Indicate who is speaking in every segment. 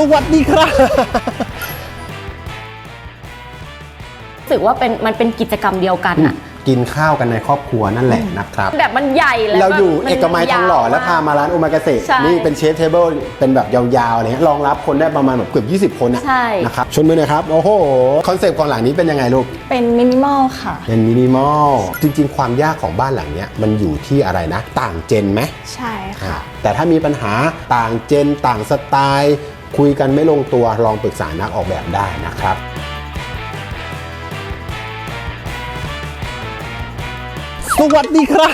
Speaker 1: สวัสดีครับ
Speaker 2: รู้สึกว่าเป็นมันเป็นกิจกรรมเดียวกันอะ
Speaker 1: กินข้าวกันในครอบครัวนั่นแหละนะครับ
Speaker 2: แบบมันใหญ่แล้ว
Speaker 1: เราอยู่
Speaker 2: แบบน
Speaker 1: เอกมัยทองหล่อแล้วพามาร้านโอมากาเสะ
Speaker 2: ใช่
Speaker 1: นี่เป็นเชฟเทเบิลเป็นแบบยาวๆอะไรเงี้ยรองรับคนได้ประมาณแบบเกือบ 20 คนนะ
Speaker 2: ใช่
Speaker 1: นะครับชนมือหนะครับ โอ้โห คอนเซปต์ของหลังนี้เป็นยังไงลูก
Speaker 3: เป็นมินิมอลค่ะ
Speaker 1: เป็นมินิมอล จริงๆ ความยากของบ้านหลังเนี้ยมันอยู่ที่อะไรนะ ต่างเจนไหม
Speaker 3: ใช่
Speaker 1: อ่า
Speaker 3: ค่ะ
Speaker 1: แต่ถ้ามีปัญหาต่างเจนต่างสไตล์ คุยกันไม่ลงตัวลองปรึกษานักออกแบบได้นะครับสวัสดีครับ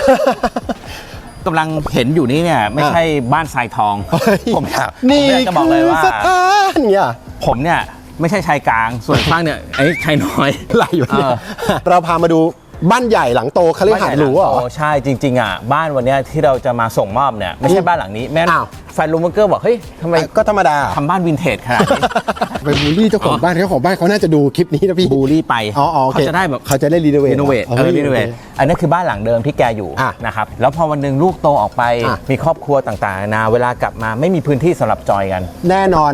Speaker 4: กำลังเห็นอยู่นี่เนี่ยไม่ใช่บ้านทรายทอง ผมอยาก
Speaker 1: นี่
Speaker 4: ผมอยากจะบอกเลยว่า
Speaker 1: คือสถานเนี่ย
Speaker 4: ผมเนี่ยไม่ใช่ชายกลางส่วนข้างเนี่ยไอ้ชายน้อย
Speaker 1: ไหลอยู่เนี่ย
Speaker 4: เออ
Speaker 1: เราพามาดูบ้านใหญ่หลังโตคฤหาสน์หรูเหรอ
Speaker 4: โใช่จริง ๆอะบ้านวันเนี้ยที่เราจะมาส่งมอบเนี่ยไม่ใช่บ้านหลังนี้แม่
Speaker 1: อ้าว
Speaker 4: แฟนลูมเกอร์บอกเฮ้ยทำไม
Speaker 1: ก็ธรรมดา
Speaker 4: ทำบ้านวินเทจขนาดนี้
Speaker 1: ไปบูลลี่เจ้าของบ้านเจ้าของบ้านเขาน่าจะดูคลิปนี้นะพี่
Speaker 4: บูลลี่ไป
Speaker 1: อ๋ออ๋อโอเค
Speaker 4: เขาจะได้แบบ
Speaker 1: เขาจะได้รีโนเวท
Speaker 4: รีโนเวทเออรีโนเวท
Speaker 1: โอค
Speaker 4: อันนี้คือบ้านหลังเดิมที่แกอยู่
Speaker 1: อะ
Speaker 4: นะครับแล้วพอวันหนึ่งลูกโตออกไป
Speaker 1: อะ
Speaker 4: มีครอบครัวต่างๆนานาเวลากลับมาไม่มีพื้นที่สำหรับจอยกัน
Speaker 1: แน่นอน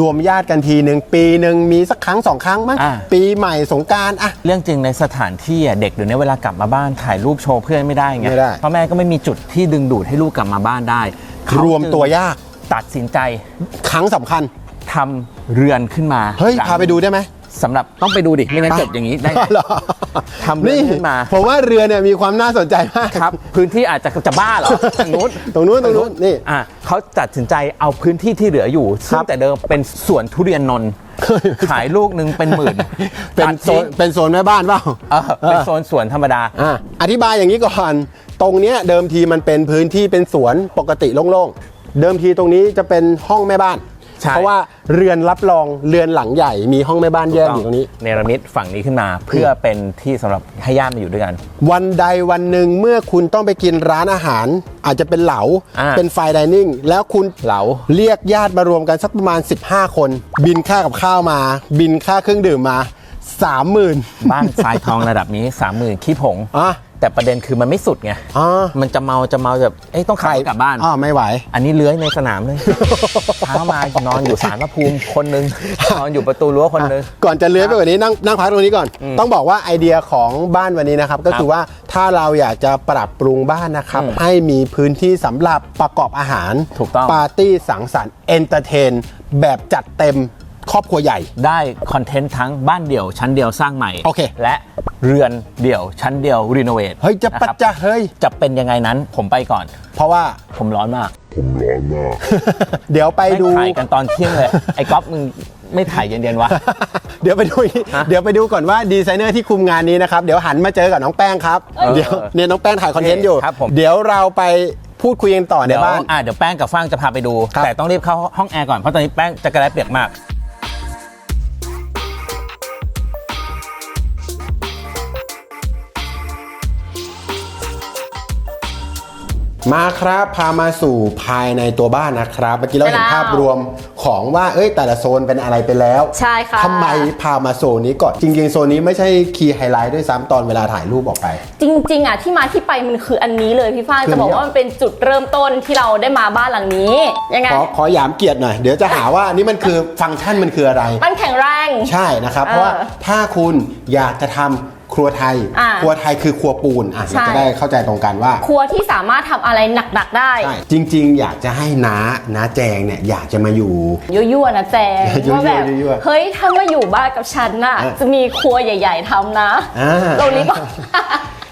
Speaker 1: รวมญาติกันทีหนึ่งปีหนึ่งมีสักครั้งสองครั้งมั้ง
Speaker 4: อ่า
Speaker 1: ปีใหม่สงกรารอะ
Speaker 4: เรื่องจริงในสถานที่อะเด็กเดี๋ยวนี้เวลากลับมาบ้านถ่ายรูปโชว์เพื่อนไม่ได้ไง
Speaker 1: ไม่ได้
Speaker 4: พ่อแม่ก็ไม่มีจุดที่ดึงดูดให้ลูกกลับมาบ้านได้เขา
Speaker 1: รวมตัวยาก
Speaker 4: ตัดสินใจ
Speaker 1: ครั้งสำคัญ
Speaker 4: ทำเรือนขึ้นมา
Speaker 1: เฮ้ย
Speaker 4: หลัง
Speaker 1: พาไปดูได้ไหม
Speaker 4: สำหรับต้องไปดูดิไม่งั้นจบอย่างนี้ได้ไง
Speaker 1: เหรอ
Speaker 4: ทำเรือนขึ้นมา
Speaker 1: ผมว่าเรือเนี่ยมีความน่าสนใจมาก
Speaker 4: ครับ พื้นที่อาจจะจะบ้าเหรอทางนู้น
Speaker 1: ตรงนู้นตรงนู้นนี่
Speaker 4: อะเขาตัดสินใจเอาพื้นที่ที่เหลืออยู่ ซึ่
Speaker 1: ค
Speaker 4: ง
Speaker 1: รับ
Speaker 4: แต่เดิมเป็นสวนทุเรียนนนท์ขายลูกหนึ่งเป็นหมื่น
Speaker 1: เป็น
Speaker 4: ตัด
Speaker 1: โซ
Speaker 4: ทิ้
Speaker 1: น
Speaker 4: ง
Speaker 1: เป็นโซนแม่บ้านเปล่า
Speaker 4: เออเป็นโซนสวนธรรมดา
Speaker 1: อะอธิบายอย่างนี้ก่อน ตรงเนี้ยเดิมทีมันเป็นพื้นที่เป็นสวนปกติโล่งๆ เดิมทีตรงนี้จะเป็นห้องแม่บ้าน
Speaker 4: ใช่
Speaker 1: เพราะว่าเรือนรับรองเรือนหลังใหญ่มีห้องแม่บ้านแยกอยู่ตรงนี้
Speaker 4: เนรมิตฝั่งนี้ขึ้นมาเพื่อเป็นที่สำหรับให้ญาติมาอยู่ด้วยกัน
Speaker 1: วันใดวันหนึ่งเมื่อคุณต้องไปกินร้านอาหาร อาจจะเป็นเหลา
Speaker 4: อ่า
Speaker 1: เป็นไฟดิเนิ่งแล้วคุณ
Speaker 4: เหลา
Speaker 1: เรียกญาติมารวมกันสักประมาณ 15 คน บินค่ากับข้าวมา บินค่าเครื่องดื่มมา 30,000
Speaker 4: บ้านทรายทองระดับนี้สามหมื่นขี้ผง
Speaker 1: อะ
Speaker 4: แต่ประเด็นคือมันไม่สุดไง
Speaker 1: อ่า
Speaker 4: มันจะเมาจะเมาแบบเอ้ยต้องขับรถกลับบ้าน
Speaker 1: อ่าไม่ไหว
Speaker 4: อันนี้เลื้อยในสนามเลย เช้ามานอนอยู่สารพระภูมิคนหนึงนอนอยู่ประตูรั้วคนหนึง
Speaker 1: ก่อนจะเลื้อยไปกว่านี้นั่งนั่งพักตรงนี้ก่อน ต้องบอกว่าไอเดียของบ้านวันนี้นะครับ ก็คือว่าถ้าเราอยากจะปรับปรุงบ้านนะครับ
Speaker 4: อืม
Speaker 1: ให้มีพื้นที่สำหรับประกอบอาหาร
Speaker 4: ถูกต้อง
Speaker 1: ปาร์ตี้สังสรรค์เอนเตอร์เทนแบบจัดเต็ม ครอบครัวใหญ่
Speaker 4: ได้คอนเทนต์ทั้งบ้านเดี่ยว ชั้นเดียวสร้างใหม่
Speaker 1: โอเค
Speaker 4: และเรือนเดี่ยว ชั้นเดียวรีโนเวท
Speaker 1: เฮ้ยจะปะจะเฮ้ย
Speaker 4: จะเป็นยังไงนั้นผมไปก่อน
Speaker 1: เพราะว่า
Speaker 4: ผมร้อนมาก
Speaker 1: เดี๋ยวไปดู
Speaker 4: แม่งถ่ายกันตอนเที่ยงเลย ไอ้ก๊อฟมึงไม่ถ่ายเย็นๆวะ
Speaker 1: เดี๋ยวไปดูเดี๋ยวไปดูก่อนว่าดีไซเนอร์ที่คุมงานนี้นะครับ เดี๋ยวหันมาเจอกับน้องแป้งครับ
Speaker 4: เออ
Speaker 1: เดี๋ยวเนี่ยน้องแป้งถ่ายคอนเทนต์อยู่
Speaker 4: ครับผม
Speaker 1: เดี๋ยวเราไปพูดคุยกันต่อใน
Speaker 4: เดี๋ยว
Speaker 1: บ้าน
Speaker 4: อะเดี๋ยวแป้งกับฟางจะพาไปดู
Speaker 1: ครับ
Speaker 4: แต่ต้องรีบเข้าห้องแอร์ก่อนเพราะตอนนี้แป้งจะกระไรเปียกมาก
Speaker 1: มาครับพามาสู่ภายในตัวบ้านนะครับ เมื่อกี้เราเห็น
Speaker 2: ใช่แล้ว
Speaker 1: ภาพรวมของว่าเอ้ยแต่ละโซนเป็นอะไรไปแล้ว
Speaker 2: ใช่ค่ะ
Speaker 1: ทำไมพามาโซนนี้ก่อนจริงๆโซนนี้ไม่ใช่คีย์ไฮไลท์ด้วยซ้ำตอนเวลาถ่ายรูปออกไป
Speaker 2: จริง ๆอะที่มาที่ไปมันคืออันนี้เลยพี่ฟ้าง
Speaker 1: คืออั
Speaker 2: จะ
Speaker 1: นนี้
Speaker 2: บอกว่ามันเป็นจุดเริ่มต้นที่เราได้มาบ้านหลังนี้ยังไง
Speaker 1: ขอขอหยามเกียรติหน่อยเดี๋ยวจะหาว่านี่มันคือฟังก์ชันมันคืออะไร
Speaker 2: มันแข็งแรง
Speaker 1: ใช่นะครับ
Speaker 2: เออ
Speaker 1: เพราะว่าถ้าคุณอยากจะทำ ครัวไทย
Speaker 2: อ่า
Speaker 1: ครัวไทยคือครัวปูนอะ
Speaker 2: ใช่
Speaker 1: เราจะได้เข้าใจตรงกันว่า
Speaker 2: ครัวที่สามารถทำอะไรหนักๆได้
Speaker 1: ใช่จริง ๆ อยากจะให้น้าน้าแจงเนี่ยอยากจะมาอยู่
Speaker 2: ยั่วๆนะแจง
Speaker 1: ยั่วๆ
Speaker 2: ว่าแบบ
Speaker 1: ยั่วๆ
Speaker 2: เฮ้ยถ้ามาอยู่บ้านกับฉันน่ะ
Speaker 1: อะ
Speaker 2: จะมีครัวใหญ่ ๆทำนะ
Speaker 1: อ่า
Speaker 2: ตรงนี้ก็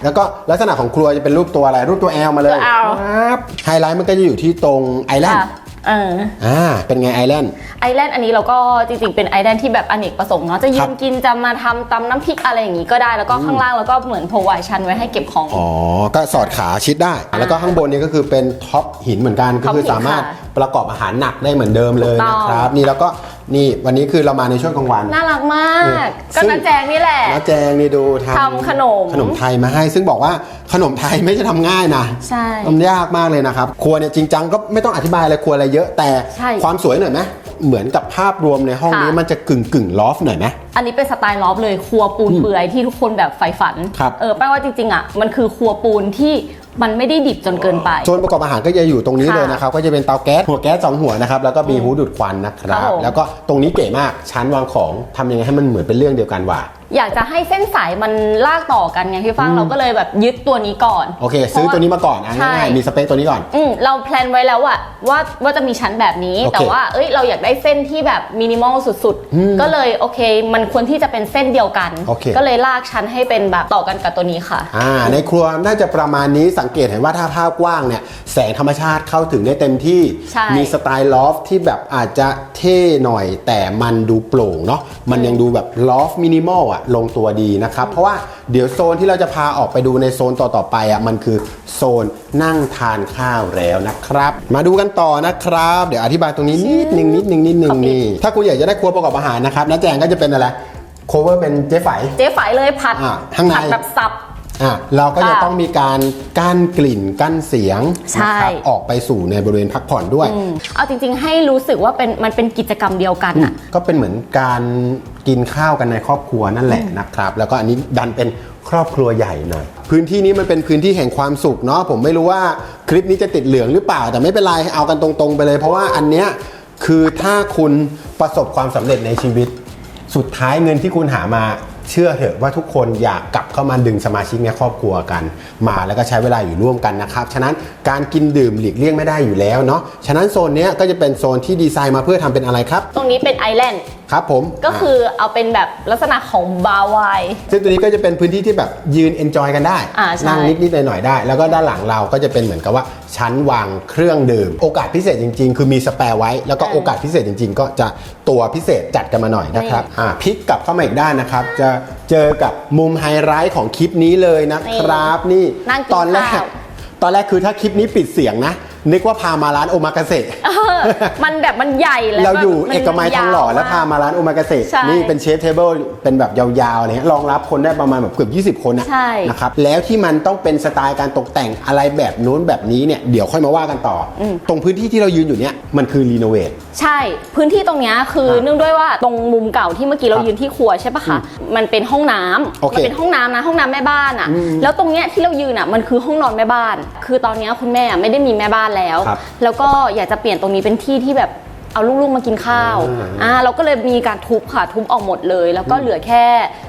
Speaker 1: แล้วก็ลักษณะของครัวจะเป็นรูปตัวอะไรรูปตัวแอลมาเลย
Speaker 2: ตัว L
Speaker 1: ครับไฮไลท์มันก็จะอยู่ที่ตรงไอแลนด์
Speaker 2: อะ เออ
Speaker 1: อ่าเป็นไงไอแลนด์
Speaker 2: ไอแลนด์อันนี้เราก็จริงๆเป็นไอแลนด์ที่แบบอเนกประสงค์เนาะจะยื
Speaker 1: ครั
Speaker 2: น
Speaker 1: บ
Speaker 2: กินจะมาทำตำน้ำพริกอะไรอย่างงี้ก็ได้แล้วก็ข้างล่างแล้วก็เหมือนโพไวชั้นไว้ให้เก็บของ
Speaker 1: อ๋อ ก็สอดขาชิดได้ แล้วก็ข้างบนนี้ก็คือเป็นท็อปหินเหมือนกัน ก็
Speaker 2: ท็อป
Speaker 1: คือ
Speaker 2: หิน
Speaker 1: สามารถ
Speaker 2: ค่ะ
Speaker 1: ประกอบอาหารหนักได้เหมือนเดิมเลย
Speaker 2: ถูกต้
Speaker 1: นะ
Speaker 2: อง
Speaker 1: ครับ นี่แล้วก็นี่วันนี้คือเรามาในช่วงกลางวัน
Speaker 2: น่ารักมาก
Speaker 1: ซึ่
Speaker 2: ก็
Speaker 1: ง
Speaker 2: น้าแจงนี่แหละ
Speaker 1: น้าแจงนี่ดูทำ
Speaker 2: ทำขนม
Speaker 1: ขนมไทยมาให้ ซึ่งบอกว่าขนมไทยไม่ใช่ทำง่ายนะ
Speaker 2: ใช่
Speaker 1: ทำยากมากเลยนะครับ ครัวเนี่ยจริงจังก็ไม่ต้องอธิบายอะไรครัวอะไรเยอะแต่
Speaker 2: ใช่
Speaker 1: ความสวยหน่อยไหมเหมือนกับภาพรวมในห้องนี้
Speaker 2: ค่ะ
Speaker 1: มันจะกึ่งกึ่งลอฟหน่อยไหม
Speaker 2: อันนี้เป็นสไตล์ลอฟเลยครัวปูนเปื่อยที่ทุกคนแบบใฝ่ฝัน
Speaker 1: ครับ
Speaker 2: เออแปลว่าจริงๆอะมันคือครัวปูนที่ มันไม่ได้ดิบจนเกินไป
Speaker 1: โซนประกอบอาหารก็จะอยู่ตรงนี้
Speaker 2: ค่ะ
Speaker 1: เลยนะครับ ก็จะเป็นเตาแก๊สหัวแก๊สสองหัวนะครับแล้วก็มีฮูดดูดควันนะครั
Speaker 2: ครับบผม
Speaker 1: แล้วก็ตรงนี้เก๋มากชั้นวางของทำยังไงให้มันเหมือนเป็นเรื่องเดียวกันว่ะ
Speaker 2: อยากจะให้เส้นสายมันลากต่อกันไงพี่ฟังเราก็เลยแบบยึดตัวนี้ก่อน
Speaker 1: โอเค ซื้อตัวนี้มาก่อนอะ
Speaker 2: ใช่
Speaker 1: ง่ายๆมีสเปคตัวนี้ก่อน
Speaker 2: อืมเราแพลนไว้แล้วอะว่าว่าจะมีชั้นแบบนี้
Speaker 1: โอเค
Speaker 2: แต่ว่าเอ้ยเราอยากได้เส้นที่แบบมินิมอลสุดๆก็เลยโอเค มันควรที่จะเป็นเส้นเดียวกัน
Speaker 1: โอเค
Speaker 2: ก็เลยลากชั้นให้เป็นแบบต่อกันกับตัวนี้ค่ะ
Speaker 1: อ่าในครัวน่าจะประมาณนี้สังเกตเห็นว่าถ้าภาพกว้างเนี่ยแสงธรรมชาติเข้าถึงได้เต็มที่
Speaker 2: ใช่
Speaker 1: มีสไตล์ลอฟที่แบบอาจจะเท่หน่อยแต่มันดูโปร่งเนาะมันยังดูแบบลอฟมินิมอลอะลงตัวดีนะครับ เพราะว่าเดี๋ยวโซนที่เราจะพาออกไปดูในโซนต่อๆไปอะมันคือโซนนั่งทานข้าวแล้วนะครับ มาดูกันต่อนะครับ เดี๋ยวอธิบายตรงนี้นิดนึงนิดนึงนิดนึงนี่ ถ้าคุณอยากจะได้ครัวประกอบอาหารนะครับน้าแจงก็จะเป็นอะไรโคเวอร์เป็นเจ๊ไฝ
Speaker 2: เจ๊ฝายเลยผัด
Speaker 1: อ่าข้างใน
Speaker 2: ผัดแบบสับ
Speaker 1: อะเราก็จะ
Speaker 2: ค่ะ
Speaker 1: ต้องมีการกั้นกลิ่นกั้นเสียง
Speaker 2: ใช่
Speaker 1: นะครับออกไปสู่ในบริเวณพักผ่อนด้วย
Speaker 2: อืมเอาจริง ๆ ให้รู้สึกว่าเป็นมันเป็นกิจกรรมเดียวกันอะ
Speaker 1: ก็เป็นเหมือนการกินข้าวกันในครอบครัวนั่นแหละนะครับ แล้วก็อันนี้ดันเป็นครอบครัวใหญ่หน่อยพื้นที่นี้มันเป็นพื้นที่แห่งความสุขเนาะผมไม่รู้ว่าคลิปนี้จะติดเหลืองหรือเปล่า แต่ไม่เป็นไรเอากันตรงๆ ไปเลย เพราะว่าอันเนี้ยคือถ้าคุณประสบความสำเร็จในชีวิต สุดท้ายเงินที่คุณหามา เชื่อเถอะว่าทุกคนอยากกลับเข้ามาดึงสมาชิกในครอบครัวกัน มาแล้วก็ใช้เวลาอยู่ร่วมกันนะครับ ฉะนั้นการกินดื่มหลีกเลี่ยงไม่ได้อยู่แล้วเนาะ ฉะนั้นโซนเนี้ยก็จะเป็นโซนที่ดีไซน์มาเพื่อทำเป็นอะไรครับ
Speaker 2: ตรงนี้เป็นไอแลนด์
Speaker 1: ครับผม
Speaker 2: ก็คือเอาเป็นแบบลักษณะของบาร์ไวน์
Speaker 1: ซึ่งตัวนี้ก็จะเป็นพื้นที่ที่แบบยืนเอนจอยกันได้
Speaker 2: อ่าใช่
Speaker 1: นั่งนิดๆหน่อยๆได้ แล้วก็ด้านหลังเราก็จะเป็นเหมือนกับว่าชั้นวางเครื่องดื่ม โอกาสพิเศษจริง ๆ คือมีสแปร์ไว้ แล้วก็โอกาสพิเศษจริง ๆ ก็จะตัวพิเศษจัดกันมาหน่อยนะครับอ่าพลิกกลับเข้ามาอีกด้านนะครับ จะเจอกับมุมไฮไลท์ของคลิปนี้เลยนะครับนี่
Speaker 2: นั่งกิน
Speaker 1: ตอนแรก
Speaker 2: ข้าว
Speaker 1: ตอนแรกคือถ้าคลิปนี้ปิดเสียงนะ นึกว่าพามาร้านโอมากาเสะ
Speaker 2: เออมันแบบมันใหญ่แล้ว
Speaker 1: เราอยู่
Speaker 2: น
Speaker 1: เอกมัยทองหล่อแล้วพามาร้านโอมากาเสะ
Speaker 2: ใช่
Speaker 1: นี่เป็นเชฟเทเบิลเป็นแบบยาวๆอะไรเงี้ยรองรับคนได้ประมาณแบบเกือบ20 คนนะ
Speaker 2: ใช่
Speaker 1: นะครับแล้วที่มันต้องเป็นสไตล์การตกแต่งอะไรแบบนู้นแบบนี้เนี่ยเดี๋ยวค่อยมาว่ากันต่ออตรงพื้นที่ที่เรายืนอยู่เนี่ยมันคือรีโนเวท
Speaker 2: ใช่พื้นที่ตรงเนี้ยคือ
Speaker 1: ครับ
Speaker 2: เนื่องด้วยว่าตรงมุมเก่าที่เมื่อกี้เรายืนที่ครัวใช่ปะคะมันเป็นห้องน้ำ
Speaker 1: โอเค
Speaker 2: มัเป็นห้องน้ำนะห้องน้ำแม่บ้านอะแล้วตรงเนี้ยที่เรายืนอะมันคือห้องนอนแม่บ้าน คือตอนเนี้ยคุณแม่ไม่ได้มีแม่บ้านแล้ว
Speaker 1: ครับ
Speaker 2: แล้วก็อยากจะเปลี่ยนตรงนี้เป็นที่ที่แบบเอาลูกๆมากินข้าว
Speaker 1: อ่า
Speaker 2: อ่าเราก็เลยมีการทุบค่ะทุบออกหมดเลย แล้วก็เหลือแค่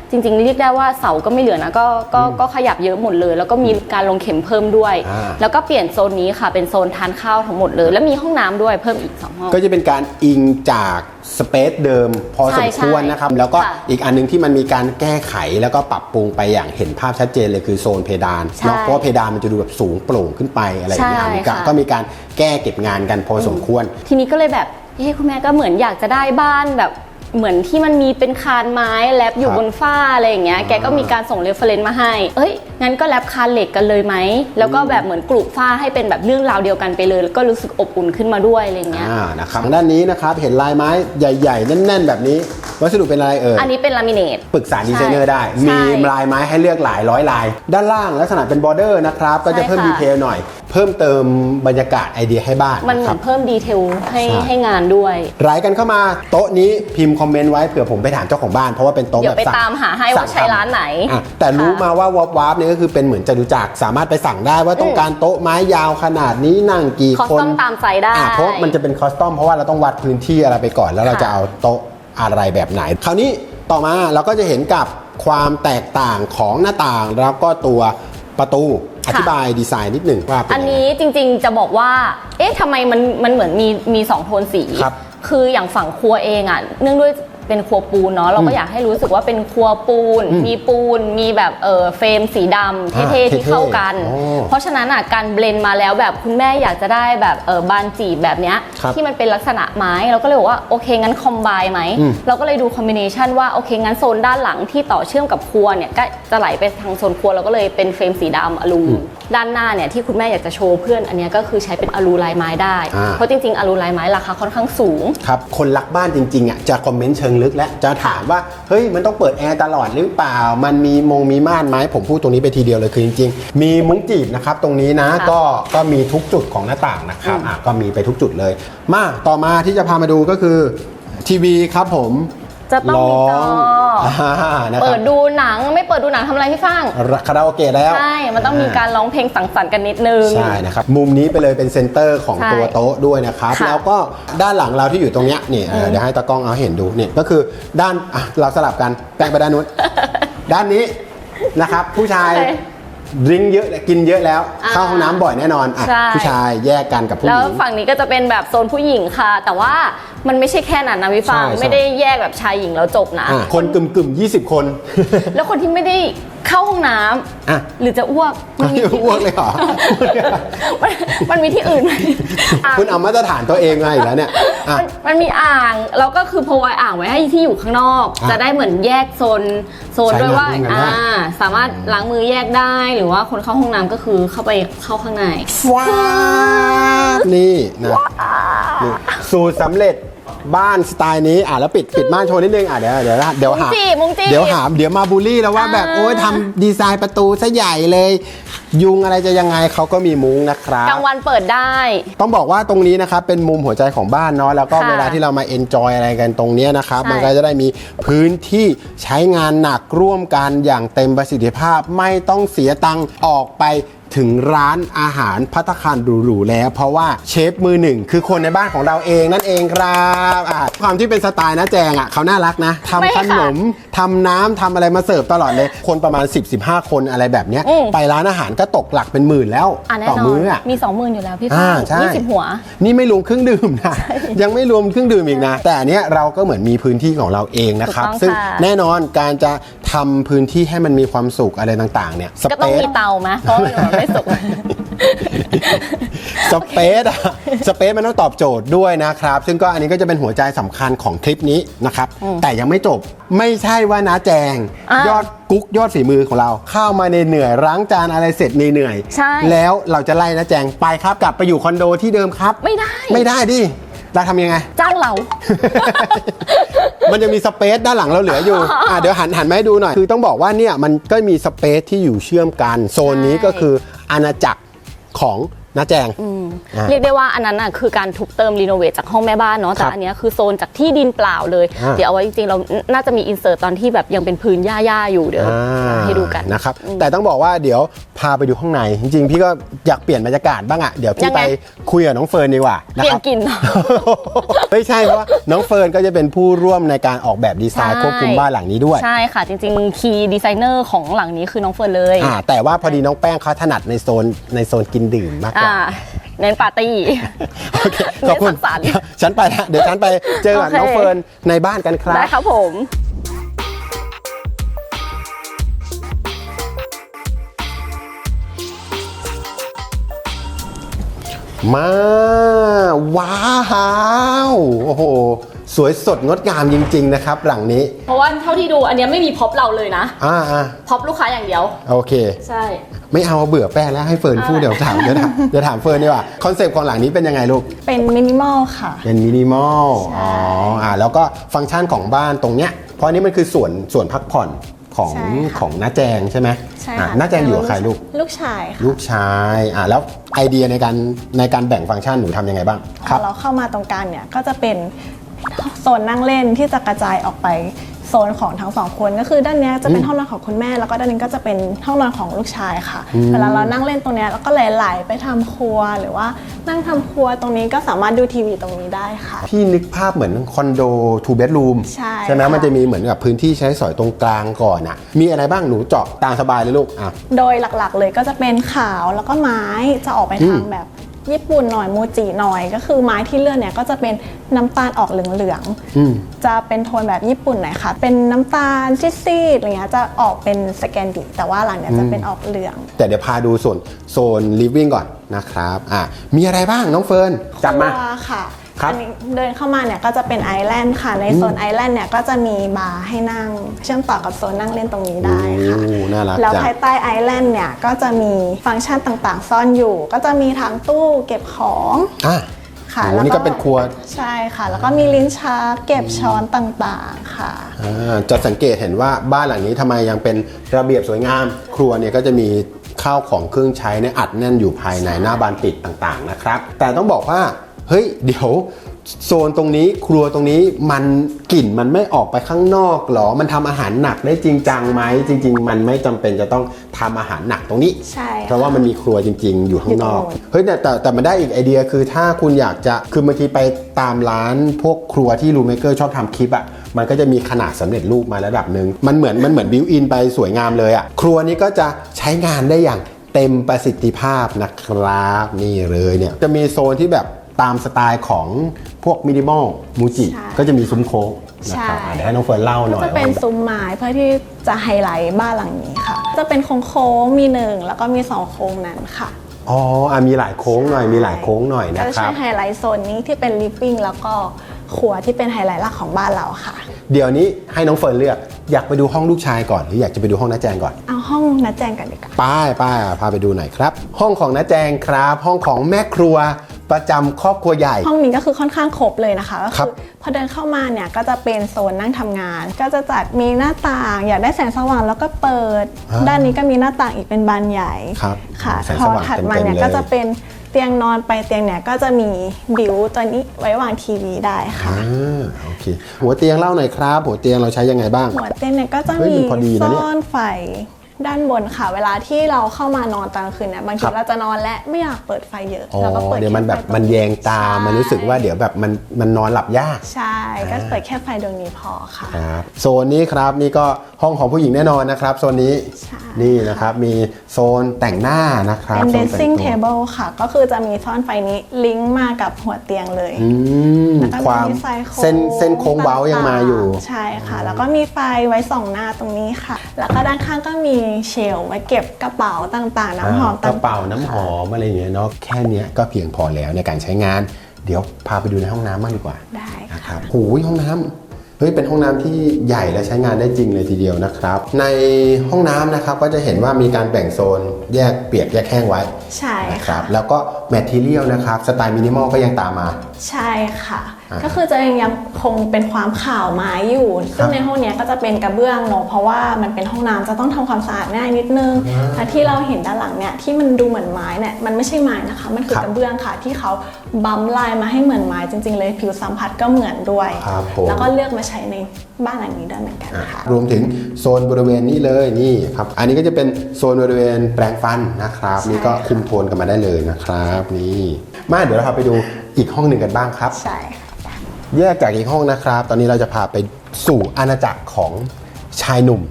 Speaker 2: จริง ๆ เรียกได้ว่าเสาก็ไม่เหลือนะก็ก็ก็ขยับเยอะหมดเลย แล้วก็มีการลงเข็มเพิ่มด้วย
Speaker 1: อ่า
Speaker 2: แล้วก็เปลี่ยนโซนนี้ค่ะเป็นโซนทานข้าวทั้งหมดเลย แล้วมีห้องน้ำด้วยเพิ่มอีกสองห้อง
Speaker 1: ก็จะเป็นการอิงจาก สเปซเดิมพอ
Speaker 2: ใช่
Speaker 1: สมควร
Speaker 2: ใช่
Speaker 1: นะครับ แล้วก็
Speaker 2: ค่ะ
Speaker 1: อีกอันหนึงที่มันมีการแก้ไขแล้วก็ปรับปรุงไปอย่างเห็นภาพชัดเจนเลยคือโซนเพดาน
Speaker 2: ใช่
Speaker 1: เนาะเพราะว่าเพดานมันจะดูแบบสูงโปร่งขึ้นไปอะไรอย่างเงี้ย
Speaker 2: ใช่
Speaker 1: มีการ
Speaker 2: ค่ะ
Speaker 1: ก็มีการแก้เก็บงานกันพอสมควร
Speaker 2: ทีนี้ก็เลยแบบเฮ้คุณแม่ก็เหมือนอยากจะได้บ้านแบบ เหมือนที่มันมีเป็นคานไม้แลบอยู่
Speaker 1: ครับ
Speaker 2: บนฝ้าอะไรอย่างเงี้ย
Speaker 1: อ่า
Speaker 2: แกก็มีการส่งเรฟเฟรนซ์มาให้ เอ้ย งั้นก็แลบคานเหล็กกันเลยไหม แล้วก็แบบเหมือนกรุฝ้าให้เป็นแบบเรื่องราวเดียวกันไปเลย แล้วก็รู้สึกอบอุ่นขึ้นมาด้วยอะไรอย่างเงี้ย
Speaker 1: อ่านะครับทางด้านนี้นะครับ เห็นลายไม้ใหญ่ ๆ แน่น ๆ แบบนี้ วัสดุเป็นอะไรเอ่ย
Speaker 2: อันนี้เป็นลามิเนต
Speaker 1: ปรึกษาดีไซเนอร์ได้
Speaker 2: ใช่
Speaker 1: มีลายไม้ให้เลือกหลายร้อยลาย ด้านล่างลักษณะเป็นบอร์เดอร์นะครับ ก็จะ
Speaker 2: ใช่
Speaker 1: เพิ่ม
Speaker 2: ค่ะ
Speaker 1: ดีเทลหน่อย เพิ่มเติมบรรยากาศไอเดียให้บ้าน
Speaker 2: มันเห
Speaker 1: นะ
Speaker 2: มื
Speaker 1: ค
Speaker 2: อ
Speaker 1: รับ
Speaker 2: นเพิ่มดีเทลให้
Speaker 1: ใช่
Speaker 2: ให้งานด้วย
Speaker 1: รายกันเข้ามาโต๊ะนี้พิมพ์คอมเมนต์ไว้เผื่อผมไปถามเจ้าของบ้านเพราะว่าเป็นโต๊ะ
Speaker 2: เดี๋
Speaker 1: แบ
Speaker 2: ยว
Speaker 1: บ
Speaker 2: ไป
Speaker 1: สั่ง
Speaker 2: ตามหาให้ว่า
Speaker 1: สั่ง
Speaker 2: ใช้
Speaker 1: ทำ
Speaker 2: ร้านไหน
Speaker 1: อะแต่รู้
Speaker 2: ค่ะ
Speaker 1: มาว่าวอปวาร์ปเนี่ยก็คือเป็นเหมือนจตุจักรสามารถไปสั่งได้ว่าต้องการโต๊ะไม้ยาวขนาดนี้นั่งกี่
Speaker 2: คอส
Speaker 1: คน
Speaker 2: ตอมตามไซส์ได้
Speaker 1: อะเพราะมันจะเป็นคอสตอมเพราะว่าเราต้องวัดพื้นที่อะไรไปก่อน แล้วเรา
Speaker 2: ค่ะ
Speaker 1: จะเอาโต๊ะอะไรแบบไหน คราวนี้ต่อมาเราก็จะเห็นกับความแตกต่างของหน้าต่างแล้วก็ตัวประตู อธิบายดีไซน์นิดหนึ่งว่าเป็น
Speaker 2: อัน
Speaker 1: ยังไง
Speaker 2: นี้จริงๆจะบอกว่า เอ๊ะทำไมมันมันเหมือนมีมีสองโทนสี
Speaker 1: ครับ
Speaker 2: คืออย่างฝั่งครัวเองอะ เนื่องด้วย เป็นครัวปูนเนาะเราก็อยากให้รู้สึกว่าเป็นครัวปูน
Speaker 1: อืม
Speaker 2: มีปูนมีแบบเออเฟรมสีดำ
Speaker 1: อ่า
Speaker 2: เท่ๆที่
Speaker 1: เท่ๆ
Speaker 2: เข้ากัน
Speaker 1: โอ้
Speaker 2: เพราะฉะนั้นอะการเบลนด์มาแล้วแบบคุณแม่อยากจะได้แบบเออบานจีบแบบเนี้ย
Speaker 1: ครับ
Speaker 2: ที่มันเป็นลักษณะไม้เราก็เลยบอกว่าโอเคงั้นคอมไบไหม
Speaker 1: อืม
Speaker 2: เราก็เลยดูคอมบิเนชันว่าโอเคงั้นโซนด้านหลังที่ต่อเชื่อมกับครัวเนี่ยก็จะไหลไปทางโซนครัวเราก็เลยเป็นเฟรมสีดำอลูด้านหน้าเนี่ยที่คุณแม่อยากจะโชว์เพื่อนอันเนี้ยก็คือใช้เป็นอลูลายไม้ได้
Speaker 1: อ่า
Speaker 2: เพราะจริงๆอลูลายไม้ราคาค่อนข้างสูง
Speaker 1: ครับคนรักบ้านจริงๆอะจะคอมเมนต์เชิงงลึกแล้วจะถามว่าเฮ้ยมันต้องเปิดแอร์ตลอดหรือเปล่า มันมีมงมีม่านไหมผมพูดตรงนี้ไปทีเดียวเลยคือจริงๆ มีมุ้งจีบนะครับตรงนี้นะ
Speaker 2: ค่ะ
Speaker 1: ก็ก็มีทุกจุดของหน้าต่างนะครับอะก็มีไปทุกจุดเลย มาต่อมาที่จะพามาดูก็คือทีวีครับผม
Speaker 2: จะต้องมีจอ
Speaker 1: อ่านะครับ
Speaker 2: เปิดดูหนังไม่เปิดดูหนังทำอะไรพี่ฟ้าง
Speaker 1: คาราโอเกะแล้ว
Speaker 2: ใช่มันต้องมีการร้องเพลงสังสรรค์กันนิดนึง
Speaker 1: ใช่นะครับมุมนี้ไปเลยเป็นเซนเตอร์ของ
Speaker 2: ใช่
Speaker 1: ตัวโต๊ะด้วยนะครับ
Speaker 2: ค่ะ
Speaker 1: แล้วก็ด้านหลังเราที่อยู่ตรงเนี้ยนี่เออเดี๋ยวให้ตากล้องเอาเห็นดูนี่ก็คือด้านอะเราสลับกันแปลงไปด้านนู้นด้านนี้นะครับผู้ชาย
Speaker 2: โอเค
Speaker 1: ดริงก์เยอะกินเยอะแล้ว
Speaker 2: อ่า
Speaker 1: เข้าห้องน้ำบ่อยแน่นอนอะ
Speaker 2: ใช่
Speaker 1: ผู้ชายแยกกันกับผู้ห
Speaker 2: แล้ว
Speaker 1: ญิง
Speaker 2: ฝั่งนี้ก็จะเป็นแบบโซนผู้หญิงค่ะ แต่ว่า มันไม่ใช่แค่นั้นนะพี่ฟาง
Speaker 1: ใช่ใช่
Speaker 2: ไม่ได้แยกแบบชายหญิงแล้วจบนะ
Speaker 1: อะคนกึ่มกึ่มยี่สิบคน
Speaker 2: แล้วคนที่ไม่ได้ เข้าห้องน้ำ
Speaker 1: อะ
Speaker 2: หรือจะอ้วกมันมีที่
Speaker 1: อ้วกเลยเหรอ
Speaker 2: มันมันมีที่อื่นไหมอ่าง
Speaker 1: คุณเอามาตรฐานตัวเองมาอีกแล้วเนี่ยอะ
Speaker 2: มันมันมีอ่างแล้วก็คือพรไวอ่างไว้ให้ที่อยู่ข้างนอก
Speaker 1: อะ
Speaker 2: จะได้เหมือนแยกโซนโซน
Speaker 1: ใช้
Speaker 2: ด้วยว่า
Speaker 1: งานร่วมกันได้
Speaker 2: อ่าสามารถล้างมือแยกได้หรือว่าคนเข้าห้องน้ำก็คือเข้าไปเข้าข้างใน
Speaker 1: ว้าบนี่นะนี่สูตรสำเร็จ บ้านสไตล์นี้อะแล้วปิดปิดม่านโชว์นิดนึงอะเดี๋ยวเดี๋ยวเดี๋ยวหา
Speaker 2: มุงจีบมุงจีบ
Speaker 1: เดี๋ยวหาเดี๋ยวมาบูลลี่แล้วว่าแบบ
Speaker 2: อ่า
Speaker 1: โอ้ยทำดีไซน์ประตูซะใหญ่เลย ยุงอะไรจะยังไงเขาก็มีมุ้งนะครับ
Speaker 2: กลางวันเปิดได้
Speaker 1: ต้องบอกว่าตรงนี้นะครับเป็นมุมหัวใจของบ้านเนาะแล้วก็
Speaker 2: ค่ะ
Speaker 1: เวลาที่เรามาเอนจอยอะไรกันตรงเนี้ยนะครับ
Speaker 2: ใช่
Speaker 1: มันก็จะได้มีพื้นที่ใช้งานหนักร่วมกันอย่างเต็มประสิทธิภาพไม่ต้องเสียตังค์ออกไป ถึงร้านอาหารพัตตาคารหรูๆแล้ว เพราะว่าเชฟมือหนึ่งคือคนในบ้านของเราเองนั่นเองครับอะความที่เป็นสไตล์นะแจงอะเขาน่ารักนะทำ
Speaker 2: ไม่
Speaker 1: ข
Speaker 2: ค่ะ
Speaker 1: นมทำน้ำทำอะไรมาเสิร์ฟตลอดเลย คนประมาณ 10-15 คนอะไรแบบเนี้ย
Speaker 2: อืม
Speaker 1: ไปร้านอาหารก็ตกหลักเป็นหมื่นแล้ว
Speaker 2: อะแน่
Speaker 1: ต่อน
Speaker 2: อ
Speaker 1: มื้
Speaker 2: น
Speaker 1: ออะ
Speaker 2: มีสองหมื่นอยู่แล้วพี่
Speaker 1: อ่า
Speaker 2: ฟ้าง
Speaker 1: ใช่
Speaker 2: ยี่สิบหัว
Speaker 1: นี่ไม่รวมเครื่องดื่มนะ ยังไม่รวมเครื่องดื่มอีกนะ แต่อันเนี้ยเราก็เหมือนมีพื้นที่ของเราเองนะครับ
Speaker 2: ถูกต้อง
Speaker 1: ซึ่ง
Speaker 2: ค่ะ
Speaker 1: แน่นอนการจะ ทำพื้นที่ให้มันมีความสุขอะไรต่างๆ เนี่ย ส
Speaker 2: ก็
Speaker 1: เป
Speaker 2: ต้อง
Speaker 1: ซ
Speaker 2: มีเตาไหมเพราะมันไม่สุก
Speaker 1: สเปซอะสเปซมันต้องตอบโจทย์ด้วยนะครับ ซึ่งก็อันนี้ก็จะเป็นหัวใจสำคัญของคลิปนี้นะครับ แต่ยังไม่จบไม่ใช่ว่านะแจง
Speaker 2: อะ
Speaker 1: ยอดกุ๊กยอดฝีมือของเรา เข้ามาในเหนื่อยๆล้างจานอะไรเสร็จเหนื่อยๆ
Speaker 2: ใช่
Speaker 1: แล้วเราจะไล่นะแจงไปครับกลับไปอยู่คอนโดที่เดิมครับ
Speaker 2: ไม่ได้
Speaker 1: ไม่ได้ดิ เราทำยังไง
Speaker 2: จ้างเรา
Speaker 1: มันจะมีสเปซด้านหลังเราเหลืออยู่ อะเดี๋ยวหันหันมาให้ดูหน่อย คือต้องบอกว่าเนี่ยมันก็มีสเปซที่อยู่เชื่อมกัน โซนนี้ก็คืออาณาจักรของ น้าแจงอะ
Speaker 2: เรียกได้ว่าอันนั้นน่ะคือการทุบเติมรีโนเวทจากห้องแม่บ้านเนาะแต่
Speaker 1: ครับ
Speaker 2: อันเนี้ยคือโซนจากที่ดินเปล่าเลย
Speaker 1: อ่า
Speaker 2: เดี๋ยวเอาไว้จริงๆเราน่าจะมีอินเสิร์ตตอนที่แบบยังเป็นพื้นหญ้าๆอยู่เดี๋ยว
Speaker 1: อ่า
Speaker 2: ให้ดูกัน
Speaker 1: นะครับแต่ต้องบอกว่าเดี๋ยวพาไปดูข้างใน จริงๆ พี่ก็อยากเปลี่ยนบรรยากาศบ้างอะเดี๋ยว
Speaker 2: ยั
Speaker 1: พี่
Speaker 2: งไง
Speaker 1: ไปคุยกับน้องเฟิร์นดีกว่านะ
Speaker 2: เปลี่
Speaker 1: ค
Speaker 2: ย
Speaker 1: รั
Speaker 2: น
Speaker 1: บ
Speaker 2: กลิ่นเนอะ
Speaker 1: ไม่ใช่เพราะว่าน้องเฟิร์นก็จะเป็นผู้ร่วมในการออกแบบดีไซน์
Speaker 2: ใช่
Speaker 1: ควบคุมบ้านหลังนี้ด้วย
Speaker 2: ใช่ค่ะจริงๆคีย์ดีไซเนอร์ของหลังนี้คือน้องเฟิร์นเลย
Speaker 1: อ่าแต่ว่าพอดีน้องแป้งเขาถนัดในโซนในโซนกินดื่มมากกว่า
Speaker 2: อ่าเน้นปาร์ตี้
Speaker 1: โอเคขอบคุณ
Speaker 2: เน้นสังสรรค์
Speaker 1: ฉันไปละเดี๋ยวฉันไปเจอกับ
Speaker 2: โอเค
Speaker 1: น้องเฟิร์นในบ้านกันครับ
Speaker 2: ได้ครับผม
Speaker 1: มา ว้าว โอ้โห สวยสดงดงามจริง ๆ นะครับ หลังนี้
Speaker 2: เพราะว่าเท่าที่ดูอันเนี้ยไม่มีพ็อปเราเลยนะ
Speaker 1: อ่าอ่า
Speaker 2: พ็อปลูกค้าอย่างเดียว
Speaker 1: โอเค
Speaker 2: ใช่
Speaker 1: ไม่เอาเบื่อแป้งแล้วให้เฟิร์นพูดเดี๋ยวถามเดี๋ยวถามเดี๋ยวถามเฟิร์นดีกว่าคอนเซปต์ของหลังนี้เป็นยังไงลูก
Speaker 3: เป็นมินิมอลค่ะ
Speaker 1: เป็นมินิมอล อ๋อ อ่า แล้วก็ฟังก์ชันของบ้านตรงเนี้ย เพราะอันนี้มันคือส่วนส่วนพักผ่อนของ
Speaker 3: ใช่ค่ะ
Speaker 1: ของน้าแจงใช่ไหม
Speaker 3: ใช่
Speaker 1: อะ
Speaker 3: ค่ะ
Speaker 1: น้าแจงอยู่กับใครลูก
Speaker 3: ลูกชายค่ะ
Speaker 1: ลูกชาย อ่าแล้วไอเดียในการในการแบ่งฟังก์ชันหนูทำยังไงบ้าง
Speaker 3: พอเราเข้ามาตรงกลางเนี่ยก็จะเป็น โซนนั่งเล่นที่จะกระจายออกไปโซนของทั้งสองคนก็คือด้านเนี้ยจะเป็นห้องนอนของคุณแม่ แล้วก็ด้านนี้ก็จะเป็นห้องนอนของลูกชายค่ะ เวลาเรานั่งเล่นตรงเนี้ยแล้วก็ไหลๆไปทำครัวหรือว่านั่งทำครัวตรงนี้ก็สามารถดูทีวีตรงนี้ได้ค่ะ
Speaker 1: พี่นึกภาพเหมือนคอนโด two bedroom
Speaker 3: ใช่
Speaker 1: ไหม
Speaker 3: ค่ะ
Speaker 1: มันจะมีเหมือนกับพื้นที่ใช้สอยตรงกลางก่อนอะมีอะไรบ้างหนูเจาะตามสบายเลยลูกอะ
Speaker 3: โดยหลักๆเลยก็จะเป็นขาวแล้วก็ไม้จะออกไปทางแบบ ญี่ปุ่นหน่อยมูจิหน่อย ก็คือไม้ที่เลือกเนี่ยก็จะเป็นน้ำตาลออกเหลือง
Speaker 1: อืม
Speaker 3: ๆจะเป็นโทนแบบญี่ปุ่นหน่อยค่ะ เป็นน้ำตาลซีดๆอะไรเงี้ยจะออกเป็นสแกนดิแต่ว่าหลังเนี่ยจะเป็นออกเหลือง
Speaker 1: แต่เดี๋ยวพาดูโซนโซน living ก่อนนะครับ อะ มีอะไรบ้างน้องเฟิร์น จับมา
Speaker 3: ครัวค่ะ
Speaker 1: ครับ
Speaker 3: อันนี้เดินเข้ามาเนี่ยก็จะเป็นไอแลนด์ค่ะ ในโซนไอแลนด์เนี่ยก็จะมีบาร์ให้นั่ง เชื่อมต่อกับโซนนั่งเล่นตรงนี้ได้ค่ะ
Speaker 1: โอ้น่ารัก
Speaker 3: แล้ว
Speaker 1: จัง
Speaker 3: ภายใต้ไอแลนด์เนี่ยก็จะมีฟังก์ชันต่างๆ ซ่อนอยู่ ก็จะมีทั้งตู้เก็บของ
Speaker 1: อะ
Speaker 3: ค่ะ
Speaker 1: โอ้
Speaker 3: แล้ว
Speaker 1: นี่ก็เป็นครัว
Speaker 3: ใช่ค่ะ แล้วก็มีลิ้นชักเก็บช้อนต่างๆค่ะ
Speaker 1: อ่าจะสังเกตเห็นว่าบ้านหลังนี้ทำไมยังเป็นระเบียบสวยงาม ครัวเนี่ยก็จะมีข้าวของเครื่องใช้เนี่ยอัดแน่นอยู่ภายในหน้าบานปิดต่างๆนะครับ แต่ต้องบอกว่า เฮ้ยเดี๋ยวโซนตรงนี้ครัวตรงนี้มันกลิ่นมันไม่ออกไปข้างนอกหรอ มันทำอาหารหนักได้จริงจังไหมจริง ๆ มันไม่จำเป็นจะต้องทำอาหารหนักตรงนี้
Speaker 3: ใช่ค่ะ
Speaker 1: เพราะว่ามันมีครัวจริง ๆ อยู่ข้างนอก
Speaker 3: อยู่ตรงนู้น
Speaker 1: เฮ้ยแต่แต่แต่มันได้อีกไอเดียคือถ้าคุณอยากจะคือบางทีไปตามร้านพวกครัวที่รูเมเกอร์ชอบทำคลิปอะ่ะมันก็จะมีขนาดสำเร็จรูปมาระดับหนึ่งมันเหมือนมันเหมือนบิวอินไปสวยงามเลยอะ่ะครัวนี้ก็จะใช้งานได้อย่างเต็มประสิทธิภาพนะครับนี่เลยเนี่ยจะมีโซนที่แบบ ตามสไตล์ของพวกมินิมอลมูจิ
Speaker 3: ใช่
Speaker 1: ก็จะมีซุ้มโค้งนะครับ
Speaker 3: ใช่
Speaker 1: อะเดี๋ยวให้น้องเฟิร์นเล่าห
Speaker 3: ก็
Speaker 1: น่อย
Speaker 3: จะเป็น
Speaker 1: ว่า
Speaker 3: ซุ้มไม้เพื่อที่จะไฮไลท์บ้านหลังนี้ค่ะ จะเป็นโค้งๆมีหนึ่งแล้วก็มีสองโค้งนั้นค่ะ
Speaker 1: อ๋ออะมีหลายโค้งหน่อยมีหลายโค้งหน่อยนะ
Speaker 3: ก็จะ
Speaker 1: ครั
Speaker 3: ใช้
Speaker 1: บ
Speaker 3: ไฮไลท์โซนนี้ที่เป็นลิฟวิ่งแล้วก็ครัวที่เป็นไฮไลท์หลักของบ้านเราค่ะ
Speaker 1: เดี๋ยวนี้ให้น้องเฟิร์นเลือกอยากไปดูห้องลูกชายก่อนหรืออยากจะไปดูห้องน้าแจงก่อน
Speaker 3: เอาห้องนัดแจงกันดีกว่า
Speaker 1: ป้ายป้ายพาไปดูหน่อยครับ ห้องของน้าแจงครับ ห้องของแม่ครัว ประจำครอบครัวใหญ่
Speaker 3: ห้องนี้ก็คือค่อนข้างครบเลยนะคะก็
Speaker 1: ครั
Speaker 3: คื
Speaker 1: บ
Speaker 3: อพอเดินเข้ามาเนี่ยก็จะเป็นโซนนั่งทำงาน ก็จะจัดมีหน้าต่างอยากได้แสงสว่างแล้วก็เปิด
Speaker 1: อ่า
Speaker 3: ด้านนี้ก็มีหน้าต่างอีกเป็นบานใหญ่
Speaker 1: ครับ
Speaker 3: ค่ะ
Speaker 1: แสง
Speaker 3: พ
Speaker 1: ส
Speaker 3: อ
Speaker 1: ว่าง
Speaker 3: ถัดมา
Speaker 1: เต็มๆ
Speaker 3: เนี่ย
Speaker 1: เลย
Speaker 3: ก็จะเป็นเตียงนอนไปเตียงเนี่ยก็จะมีบิวตัวนี้ไว้วางทีวีได้ค่ะ
Speaker 1: อ่าโอเค หัวเตียงเล่าหน่อยครับ หัวเตียงเราใช้ยังไงบ้าง
Speaker 3: หัวเตียงเนี่ยก็จะ
Speaker 1: เฮ้ย
Speaker 3: มี
Speaker 1: มันพอดีนะเนี่ย
Speaker 3: ซ่อนไฟ ด้านบนค่ะ เวลาที่เราเข้ามานอนตอนกลางคืนเนี่ยบาง
Speaker 1: ค
Speaker 3: ที
Speaker 1: รับ
Speaker 3: เราจะนอนและไม่อยากเปิดไฟเยอะ
Speaker 1: อ๋อ
Speaker 3: เราก็เปิด
Speaker 1: เดี๋ยวมันแบบ
Speaker 3: ค่ไฟตรง
Speaker 1: มันแยงตา
Speaker 3: ใช่
Speaker 1: มันรู้สึกว่าเดี๋ยวแบบมันมันนอนหลับยาก
Speaker 3: ใช่ ก็เปิดแค่ไฟดวงนี้พอค่ะ
Speaker 1: ครับโซนนี้ครับนี่ก็ห้องของผู้หญิงแน่นอนนะครับโซนนี้
Speaker 3: ใช่
Speaker 1: นี่นะครับมีโซนแต่งหน้านะครับ
Speaker 3: เป็น
Speaker 1: โซแต่ง
Speaker 3: dressing
Speaker 1: ตัว
Speaker 3: table ค่ะ ก็คือจะมีซ่อนไฟนี้ลิงก์มากับหัวเตียงเลย
Speaker 1: อืม
Speaker 3: แล้วก็
Speaker 1: ความ
Speaker 3: ไฟโค้ง
Speaker 1: เส้นเส้นโค้งเว้ายังมาอยู่
Speaker 3: ต่งๆใช่ค่ะ แล้วก็มีไฟไว้ส่องหน้าตรงนี้ค่ะ แล้วก็ด้านข้างก็มีเชลฟ์ไว้เก็บกระเป๋าต่างๆ น้ำหอม
Speaker 1: ก
Speaker 3: ต่างๆ
Speaker 1: ระเป๋าน้ำหอมอะไรอย่างเงี้ยเนาะแค่เนี้ยก็เพียงพอแล้วในการใช้งาน เดี๋ยวพาไปดูในห้องน้ำบ้างดีกว่า
Speaker 3: ได้
Speaker 1: นะค
Speaker 3: ค่ะ
Speaker 1: รับโอ้ยห้องน้ำเฮ้ยเป็นห้องน้ำที่ใหญ่และใช้งานได้จริงเลยทีเดียวนะครับ ในห้องน้ำนะครับก็จะเห็นว่ามีการแบ่งโซนแยกเปียกแยกแห้งไว้
Speaker 3: ใช่
Speaker 1: นะค
Speaker 3: ค่ะ
Speaker 1: รับแล้วก็แมทเทียลนะครับสไตล์มินิมอลก็ยังตามมา
Speaker 3: ใช่ค่ะ
Speaker 1: อ่า
Speaker 3: ก็คือจะยังคงเป็นความขาวไม้อยู่ ซึ่งในห้องเนี้ยก็จะเป็นกระเบื้องเนอะเพราะว่ามันเป็นห้องน้ำจะต้องทำความสะอาดง่ายนิดนึงแต่ที่เราเห็นด้านหลังเนี่ยที่มันดูเหมือนไม้เนี่ยมันไม่ใช่ไม้นะคะ มันคือกระเบื้องค่ะ ที่เขาบัมป์ลายมาให้เหมือนไม้จริง ๆ เลยผิวสัมผัสก็เหมือนด้วย
Speaker 1: ครับผม
Speaker 3: แล้วก็เลือกมาใช้ในบ้านหลังนี้ด้วยเหมือนกันค่ะ
Speaker 1: รวมถึงโซนบริเวณนี้เลยนี่ครับอันนี้ก็จะเป็นโซนบริเวณแปรงฟันนะครับ
Speaker 3: ใช่
Speaker 1: นี่ก็คุมโทนกันมาได้เลยนะครับนี่มาเดี๋ยวเราพาไปดูอีกห้องหนึ่งกันบ้างครับ
Speaker 3: ใช่ค่ะ
Speaker 1: แยกจากอีกห้องนะครับ ตอนนี้เราจะพาไปสู่อาณาจักรของชายหนุ่ม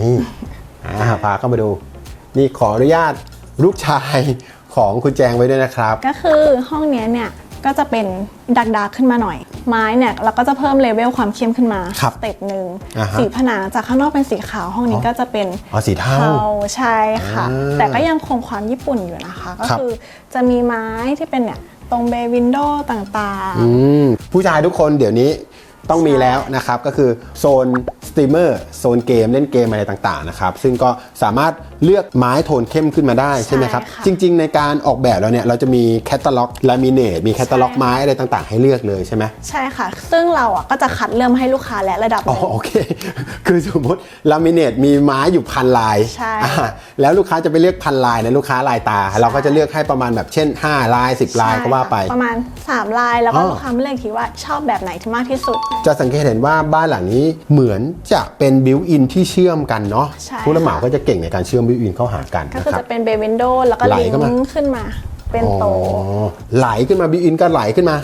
Speaker 1: นี่อ่าพาเข้ามาดู นี่ขออนุญาตลูกชายของคุณแจงไว้ด้วยนะครับ
Speaker 3: ก็คือห้องเนี้ยเนี่ยก็จะเป็นดักดาขึ้นมาหน่อย ไม้เนี่ยเราก็จะเพิ่มเลเวลความเข้มขึ้นมา
Speaker 1: ครับ
Speaker 3: สเต็ปหนึ่ง
Speaker 1: อ่าฮะ
Speaker 3: สีผนังจากข้างนอกเป็นสีขาวห้องนี้ก็จะเป็น
Speaker 1: อ๋อสีเทา
Speaker 3: ใช่ค่ะ
Speaker 1: อ่า
Speaker 3: แต่ก็ยังคงความญี่ปุ่นอยู่นะคะ ก็
Speaker 1: ครับ
Speaker 3: คือจะมีไม้ที่เป็นเนี่ยต รงเบย์วินโดว์ต่าง
Speaker 1: อืมผู้ชายทุกคนเดี๋ยวนี้ ต้องมีแล้วนะครับ ก็คือโซนสตรีมเมอร์โซนเกมเล่นเกมอะไรต่างๆนะครับ ซึ่งก็สามารถเลือกไม้โทนเข้มขึ้นมาได้ใช่ไหมครับ จริง ๆ ในการออกแบบแล้วเนี่ยเราจะมีแคตตาล็อกลามิเนตมีแคตตาล็อกไม้อะไรต่างๆ ให้เลือกเลยใช่ไหม
Speaker 3: ๆใช่ค่ะ ซึ่งเราอะก็จะคัดเริ่มให้ลูกค้าและระดับห
Speaker 1: อ๋อ
Speaker 3: นึ่ง
Speaker 1: โอเค คือสมมติลามิเนตมีไม้อยู่พันลาย
Speaker 3: ใช่
Speaker 1: อ่าแล้วลูกค้าจะไปเลือกพันลายนะลูกค้าลายตา เราก็จะเลือกให้ประมาณแบบเช่น 5 ลาย 10 ลายก็ว่าไป
Speaker 3: ประมาณ 3 ลายแล้วก็
Speaker 1: อ๋อ
Speaker 3: ลูกค้าเลือกทีว่าชอบแบบไหนที่มากที่สุด
Speaker 1: จะสังเกตเห็นว่าบ้านหลังนี้เหมือนจะเป็นบิวอินที่เชื่อมกันเนาะ
Speaker 3: ใช่
Speaker 1: ผู้รับเหมาก็จะเก่งในการเชื่อมบิวอินเข้าหากัน
Speaker 3: ก็
Speaker 1: นะ
Speaker 3: คือ
Speaker 1: ครับ
Speaker 3: จะเป็นเบย์วินโดว์แล้วก็
Speaker 1: ไหล
Speaker 3: ลิง
Speaker 1: เข้ามา
Speaker 3: ก์ขึ้นมา เป็นโตะ
Speaker 1: อ๋อไหลขึ้นมาบิวอินก็ไหลขึ้นมา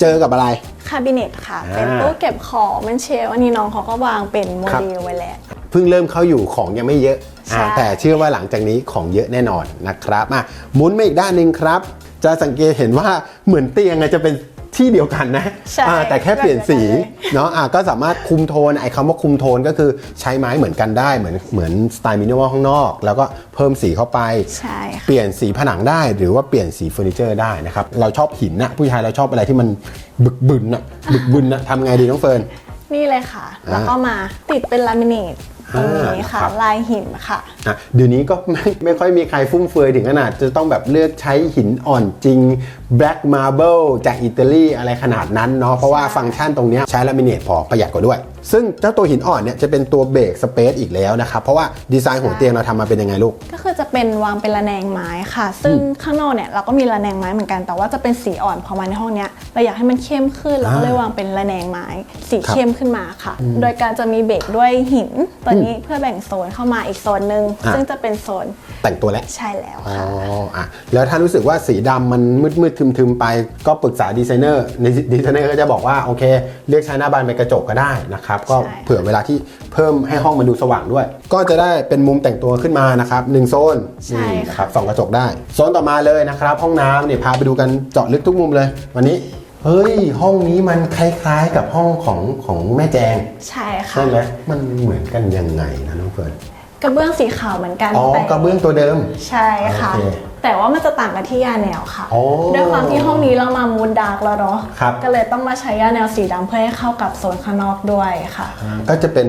Speaker 1: เจอกับอะไร
Speaker 3: คาบิเนตค่ะ
Speaker 1: อ่า
Speaker 3: เป็นตู้เก็บของเป็นเชลฟ์อันนี้น้องเขาก็วางเป็นโม
Speaker 1: ครับ
Speaker 3: เดลไว้แล้ว
Speaker 1: เพิ่งเริ่มเข้าอยู่ของยังไม่เยอะอ่า
Speaker 3: ใช่
Speaker 1: แต่เชื่อว่าหลังจากนี้ของเยอะแน่นอนนะครับอะหมุนมาอีกด้านหนึ่งครับ จะสังเกตเห็นว่าเหมือนเตียงอะจะเป็น ที่เดียวกันนะ
Speaker 3: ใช่
Speaker 1: อ่าแต่แค่เปลี่ยนสี
Speaker 3: แบบเดียวกันเลย
Speaker 1: เนาะอะก็สามารถคุมโทนไอ้คำว่าคุมโทนก็คือใช้ไม้เหมือนกันได้เหมือนเหมือนสไตล์มินิมอลข้างนอก แล้วก็เพิ่มสีเข้าไป
Speaker 3: ใช่ค่ะ
Speaker 1: เปลี่ยนสีผนังได้หรือว่าเปลี่ยนสีเฟอร์นิเจอร์ได้นะครับเราชอบหินนะผู้ชายเราชอบอะไรที่มันบึกบึนนะบึกบึนนะทำไงดีน้องเฟิร์น
Speaker 3: นี่เลยค่ะ แล้วก็มาติดเป็นลามิเนตตรงนี้ค่ะ
Speaker 1: อ่าครับ
Speaker 3: ลายหินค่ะ
Speaker 1: อะเดี๋ยวนี้ก็ไม่ไม่ค่อยมีใครฟุ่มเฟือยถึงขนาดจะต้องแบบเลือกใช้หินอ่อนจริง Black Marble จากอิตาลีอะไรขนาดนั้นเนาะเพราะว่าฟังก์ชันตรงเนี้ยใช้ลามิเนตพอประหยัดกว่าด้วย ซึ่งเจ้าตัวหินอ่อนเนี่ยจะเป็นตัวเบรกสเปซอีกแล้วนะครับ เพราะว่าดีไซน์หัวเตียงเราทำมาเป็นยังไงลูก
Speaker 3: ก็คือจะเป็นวางเป็นระแนงไม้ค่ะ ซึ่งข้างนอกเนี่ยเราก็มีระแนงไม้เหมือนกันแต่ว่าจะเป็นสีอ่อนพอมาในห้องเนี้ยเราอยากให้มันเข้มขึ้นเราก็เลยวางเป็นระแนงไม้ สี
Speaker 1: ครับ
Speaker 3: เข้มขึ้นมาค่ะ โดยการจะมีเบรกด้วยหินตัวนี้เพื่อแบ่งโซนเข้ามาอีกโซนหนึ่ง
Speaker 1: อะ
Speaker 3: ซึ่งจะเป็นโซน
Speaker 1: แต่งตัวแล้ว
Speaker 3: ใช่แล้ว
Speaker 1: อ๋อ
Speaker 3: ค่ะ
Speaker 1: อะแล้วถ้ารู้สึกว่าสีดำมันมืดมืดทึมทึมๆไป ก็ปรึกษาดีไซเนอร์ในดีไซเนอร์ก็จะบอกว่า โอเคเลือกใช้หน้าบานเป็นกระจกก็ได้นะครับ ก็
Speaker 3: ใช่
Speaker 1: เผื่อเวลาที่เพิ่มให้ห้องมันดูสว่างด้วย ก็จะได้เป็นมุมแต่งตัวขึ้นมานะครับหนึ่งโซน
Speaker 3: ใช่
Speaker 1: นี่นะค
Speaker 3: ค่ะ
Speaker 1: รับสองกระจกได้ โซนต่อมาเลยนะครับ ห้องน้ำเนี่ยพาไปดูกันเจาะลึกทุกมุมเลย วันนี้เฮ้ยห้องนี้มันคล้ายๆกับห้องของของแม่แจง
Speaker 3: ใช่ค่ะ
Speaker 1: ใช่ไหมมันเหมือนกันยังไงนะน้องเฟิร์น
Speaker 3: กระเบื้องสีขาวเหมือนกัน
Speaker 1: อ๋อ
Speaker 3: แต่
Speaker 1: กระเบื้องตัวเดิม
Speaker 3: ใช่ค่ะ
Speaker 1: โอเค
Speaker 3: แต่ว่ามันจะต่างกันที่ยาแนวค่ะ
Speaker 1: โอ้
Speaker 3: ด้วยความที่ห้องนี้เรามามูนดาร์กแล้วเนาะ
Speaker 1: ครับ
Speaker 3: ก็เลยต้องมาใช้ยาแนวสีดำเพื่อให้เข้ากับโซนข้างนอกด้วยค่ะ
Speaker 1: อ่าก็จะเป็น